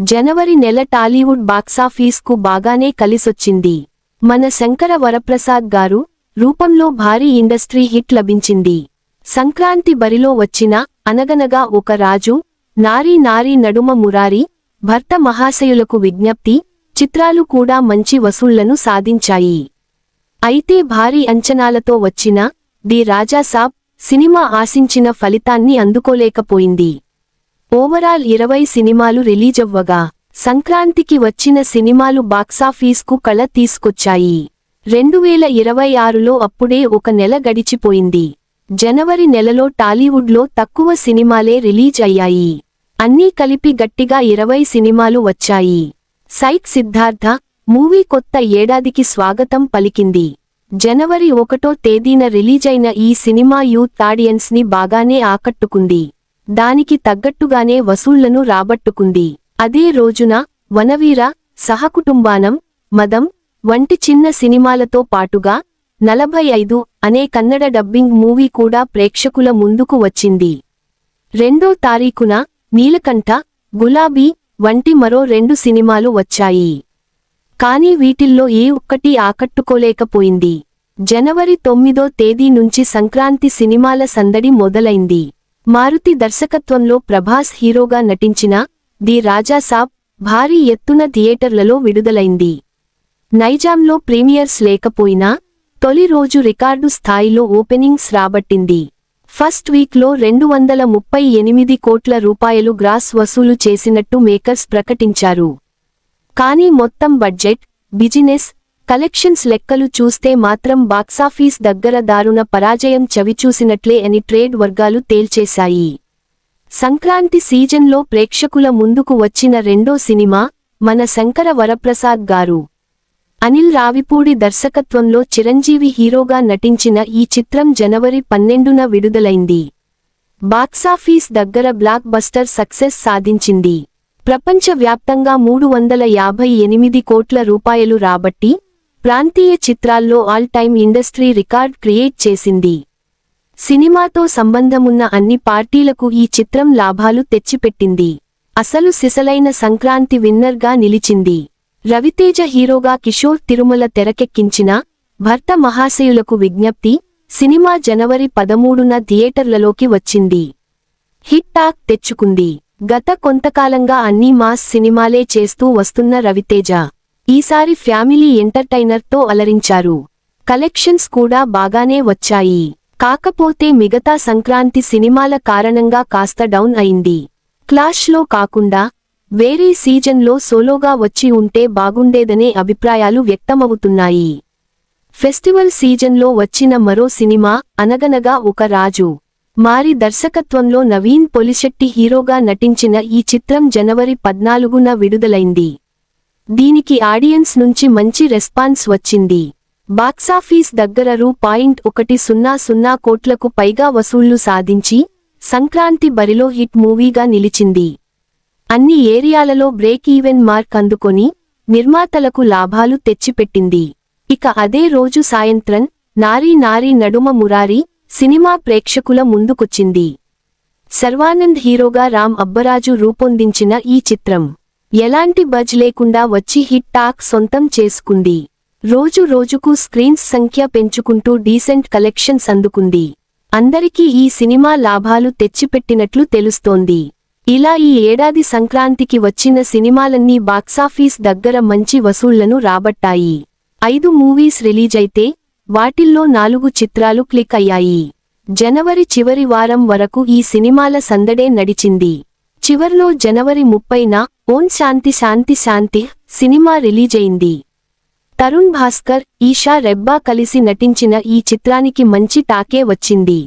జనవరి నెల టాలీవుడ్ బాక్సాఫీస్కు బాగానే కలిసొచ్చింది. మన శంకర వరప్రసాద్ గారు రూపంలో భారీ ఇండస్ట్రీ హిట్ లభించింది. సంక్రాంతి బరిలో వచ్చిన అనగనగా ఒక రాజు నారీ నారీ నడుమ మురారి భర్త మహాశయులకు విజ్ఞప్తి చిత్రాలు కూడా మంచి వసూళ్ళను సాధించాయి. అయితే భారీ అంచనాలతో వచ్చిన ది రాజాసాబ్ సినిమా ఆశించిన ఫలితాన్ని అందుకోలేకపోయింది. ఓవరాల్ ఇరవై సినిమాలు రిలీజవ్వగా సంక్రాంతికి వచ్చిన సినిమాలు బాక్సాఫీస్కు కళ తీసుకొచ్చాయి. రెండు వేల ఇరవై ఆరులో అప్పుడే ఒక నెల గడిచిపోయింది. జనవరి నెలలో టాలీవుడ్లో తక్కువ సినిమాలే రిలీజ్ అయ్యాయి. అన్నీ కలిపి గట్టిగా ఇరవై సినిమాలు వచ్చాయి. సైక్ సిద్ధార్థ మూవీ కొత్త ఏడాదికి స్వాగతం పలికింది. జనవరి ఒకటో తేదీన రిలీజైన ఈ సినిమా యూత్ ఆడియన్స్ని బాగానే ఆకట్టుకుంది. దానికి తగ్గట్టుగానే వసూళ్ళను రాబట్టుకుంది. అదే రోజున వనవీర సహకుటుంబానం మదం వంటి చిన్న సినిమాలతో పాటుగా నలభై ఐదు అనే కన్నడ డబ్బింగ్ మూవీ కూడా ప్రేక్షకుల ముందుకు వచ్చింది. రెండో తారీఖున నీలకంఠ గులాబీ వంటి మరో రెండు సినిమాలు వచ్చాయి. కానీ వీటిల్లో ఏ ఒక్కటి ఆకట్టుకోలేకపోయింది. జనవరి తొమ్మిదో తేదీ నుంచి సంక్రాంతి సినిమాల సందడి మొదలైంది. మారుతి దర్శకత్వంలో ప్రభాస్ హీరోగా నటించిన ది రాజాసాబ్ భారీ ఎత్తున థియేటర్లలో విడుదలైంది. నైజాంలో ప్రీమియర్స్ లేకపోయినా తొలి రోజు రికార్డు స్థాయిలో ఓపెనింగ్స్ రాబట్టింది. ఫస్ట్ వీక్లో రెండు వందల ముప్పై ఎనిమిది కోట్ల రూపాయలు గ్రాస్ వసూలు చేసినట్టు మేకర్స్ ప్రకటించారు. కానీ మొత్తం బడ్జెట్ బిజినెస్ కలెక్షన్స్ లెక్కలు చూస్తే మాత్రం బాక్సాఫీస్ దగ్గర దారుణ పరాజయం చవిచూసినట్లే అని ట్రేడ్ వర్గాలు తేల్చేశాయి. సంక్రాంతి సీజన్లో ప్రేక్షకుల ముందుకు వచ్చిన రెండో సినిమా మన శంకర వరప్రసాద్ గారు. అనిల్ రావిపూడి దర్శకత్వంలో చిరంజీవి హీరోగా నటించిన ఈ చిత్రం జనవరి పన్నెండున విడుదలైంది. బాక్సాఫీస్ దగ్గర బ్లాక్ బస్టర్ సక్సెస్ సాధించింది. ప్రపంచవ్యాప్తంగా మూడు వందల యాభై ఎనిమిది కోట్ల రూపాయలు రాబట్టి ప్రాంతీయ చిత్రాల్లో all time industry record create చేసింది. సినిమాతో సంబంధమున్న అన్ని పార్టీలకు ఈ చిత్రం లాభాలు తెచ్చిపెట్టింది. అసలు సిసలైన సంక్రాంతి విన్నర్గా నిలిచింది. రవితేజ హీరోగా కిషోర్ తిరుమల తెరకెక్కించిన భర్త మహాశయులకు విజ్ఞప్తి సినిమా జనవరి పదమూడున థియేటర్లలోకి వచ్చింది. హిట్ టాక్ తెచ్చుకుంది. గత కొంతకాలంగా అన్ని మాస్ సినిమాలే చేస్తూ వస్తున్న రవితేజ ఈసారి ఫ్యామిలీ ఎంటర్టైనర్తో అలరించారు. కలెక్షన్స్ కూడా బాగానే వచ్చాయి. కాకపోతే మిగతా సంక్రాంతి సినిమాల కారణంగా కాస్త డౌన్ అయింది. క్లాష్లో కాకుండా వేరే సీజన్లో సోలోగా వచ్చి ఉంటే బాగుండేదనే అభిప్రాయాలు వ్యక్తమవుతున్నాయి. ఫెస్టివల్ సీజన్లో వచ్చిన మరో సినిమా అనగనగా ఒక రాజు. మారి దర్శకత్వంలో నవీన్ పొలిశెట్టి హీరోగా నటించిన ఈ చిత్రం జనవరి పద్నాలుగున విడుదలైంది. దీనికి ఆడియన్స్ నుంచి మంచి రెస్పాన్స్ వచ్చింది. బాక్సాఫీస్ దగ్గర రూ. పాయింట్ ఒకటి సున్నా సున్నా కోట్లకు పైగా వసూళ్ళు సాధించి సంక్రాంతి బరిలో హిట్ మూవీగా నిలిచింది. అన్ని ఏరియాలలో బ్రేక్ ఈవెన్ మార్క్ అందుకొని నిర్మాతలకు లాభాలు తెచ్చిపెట్టింది. ఇక అదే రోజు సాయంత్రం నారీ నారీ నడుమ మురారి సినిమా ప్రేక్షకుల ముందుకొచ్చింది. సర్వానంద్ హీరోగా రామ్ అబ్బరాజు రూపొందించిన ఈ చిత్రం. ఎలాంటి బజ్ లేకుండా వచ్చి హిట్ టాక్ సొంతం చేసుకుంది. రోజు రోజుకు స్క్రీన్స్ సంఖ్య పెంచుకుంటూ డీసెంట్ కలెక్షన్స్ అందుకుంది. అందరికీ ఈ సినిమా లాభాలు తెచ్చిపెట్టినట్లు తెలుస్తోంది. ఇలా ఈ ఏడాది సంక్రాంతికి వచ్చిన సినిమాలన్నీ బాక్సాఫీస్ దగ్గర మంచి వసూళ్ళను రాబట్టాయి. ఐదు మూవీస్ రిలీజైతే వాటిల్లో నాలుగు చిత్రాలు క్లిక్ అయ్యాయి. జనవరి చివరి వారం వరకు ఈ సినిమాల సందడే నడిచింది. చివర్లో జనవరి ముప్పైన ఓం శాంతి శాంతి శాంతి సినిమా రిలీజైంది. తరుణ్ భాస్కర్ ఈషా రెబ్బా కలిసి నటించిన ఈ చిత్రానికి మంచి టాకే వచ్చింది.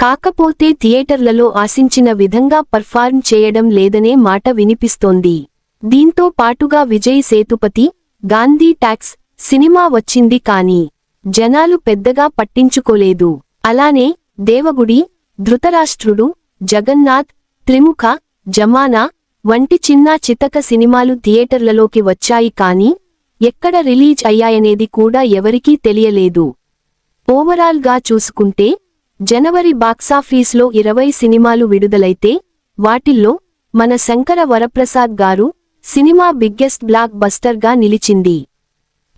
కాకపోతే థియేటర్లలో ఆశించిన విధంగా పర్ఫార్మ్ చేయడం లేదనే మాట వినిపిస్తోంది. దీంతో పాటుగా విజయ్ సేతుపతి గాంధీ ట్యాక్స్ సినిమా వచ్చింది కాని జనాలు పెద్దగా పట్టించుకోలేదు. అలానే దేవగుడి ధృతరాష్ట్రుడు జగన్నాథ్ త్రిముఖ జమానా వంటి చిన్నా చితక సినిమాలు థియేటర్లలోకి వచ్చాయి కాని ఎక్కడ రిలీజ్ అయ్యాయనేది కూడా ఎవరికీ తెలియలేదు. ఓవరాల్గా చూసుకుంటే జనవరి బాక్సాఫీస్లో ఇరవై సినిమాలు విడుదలైతే వాటిల్లో మన శంకర వరప్రసాద్ గారు సినిమా బిగ్గెస్ట్ బ్లాక్ బస్టర్గా నిలిచింది.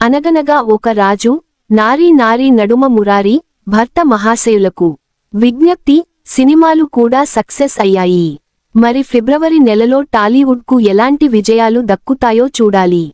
అనగనగా ఒక రాజు నారీ నారీ నడుమ మురారి భర్త మహాశయులకు విజ్ఞప్తి సినిమాలు కూడా సక్సెస్ అయ్యాయి. మరి ఫిబ్రవరి నెలలో టాలీవుడ్కు ఎలాంటి విజయాలు దక్కుతాయో చూడాలి.